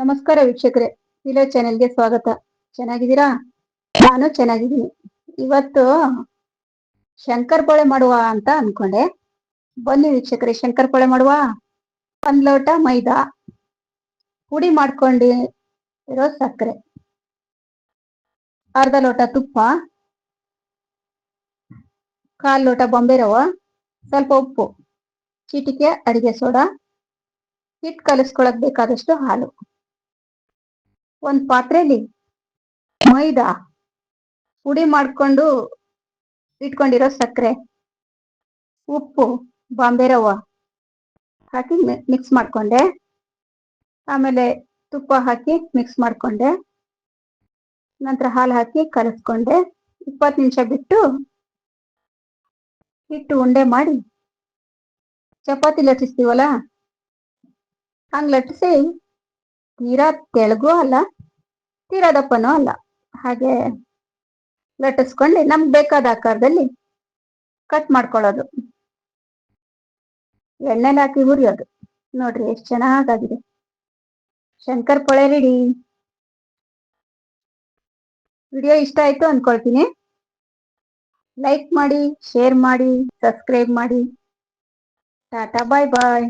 ನಮಸ್ಕಾರ ವೀಕ್ಷಕರೇ. ವಿಲೋ ಚಾನೆಲ್ಗೆ ಸ್ವಾಗತ. ಚೆನ್ನಾಗಿದ್ದೀರಾ? ನಾನು ಚೆನ್ನಾಗಿದ್ದೀನಿ. ಇವತ್ತು ಶಂಕರ್ ಪೊಳೆ ಮಾಡುವ ಅಂತ ಅನ್ಕೊಂಡೆ. ಬನ್ನಿ ವೀಕ್ಷಕರೇ, ಶಂಕರ್ ಪೊಳೆ ಮಾಡುವ. ಒಂದ್ ಲೋಟ ಮೈದಾ. ಪುಡಿ ಮಾಡ್ಕೊಂಡು ಇರೋ ಸಕ್ಕರೆ. ಅರ್ಧ ಲೋಟ ತುಪ್ಪ. ಕಾಲ್ ಲೋಟ ಬೊಂಬೆ ರವ. ಸ್ವಲ್ಪ ಉಪ್ಪು. ಚಿಟಿಕೆ, ಅಡಿಗೆ ಸೋಡಾ. ಹಿಟ್ಟು ಕಲಿಸ್ಕೊಳಕ್ ಬೇಕಾದಷ್ಟು ಹಾಲು. ಒಂದ್ ಪಾತ್ರೆಲಿ ಮೈದಾ ಪುಡಿ ಮಾಡ್ಕೊಂಡು ಇಟ್ಕೊಂಡಿರೋ ಸಕ್ಕರೆ, ಉಪ್ಪು, ಬಾಂಬೆ ರವ ಹಾಕಿ ಮಿಕ್ಸ್ ಮಾಡ್ಕೊಂಡೆ. ಆಮೇಲೆ ತುಪ್ಪ ಹಾಕಿ ಮಿಕ್ಸ್ ಮಾಡ್ಕೊಂಡೆ. ನಂತರ ಹಾಲು ಹಾಕಿ ಕಲಸ್ಕೊಂಡೆ. ಇಪ್ಪತ್ತು ನಿಮಿಷ ಬಿಟ್ಟು ಹಿಟ್ಟು ಉಂಡೆ ಮಾಡಿ ಚಪಾತಿ ಲಟ್ಟಿಸ್ತೀವಲ್ಲ, ಹಂಗ್ ಲಟ್ಟಿಸಿ ತೀರಾ ತೆಳಗೂ ಅಲ್ಲ ತೀರಾ ದಪ್ಪನೂ ಅಲ್ಲ. ಹಾಗೆ ಲಟ್ಟಿಸ್ಕೊಂಡು ನಮ್ಗೆ ಬೇಕಾದ ಆಕಾರದಲ್ಲಿ ಕಟ್ ಮಾಡ್ಕೊಳ್ಳೋದು. ಎಣ್ಣೆಲಿ ಹಾಕಿ ಹುರಿಯೋದು. ನೋಡ್ರಿ ಎಷ್ಟು ಚೆನ್ನಾಗಾಗಿದೆ. ಶಂಕರ್ ಪೊಳೆ ರೆಡಿ ವಿಡಿಯೋ ಇಷ್ಟ ಆಯ್ತು ಅನ್ಕೊಳ್ತೀನಿ. ಲೈಕ್ ಮಾಡಿ ಶೇರ್ ಮಾಡಿ ಸಬ್ಸ್ಕ್ರೈಬ್ ಮಾಡಿ. ಟಾಟಾ ಬಾಯ್ ಬಾಯ್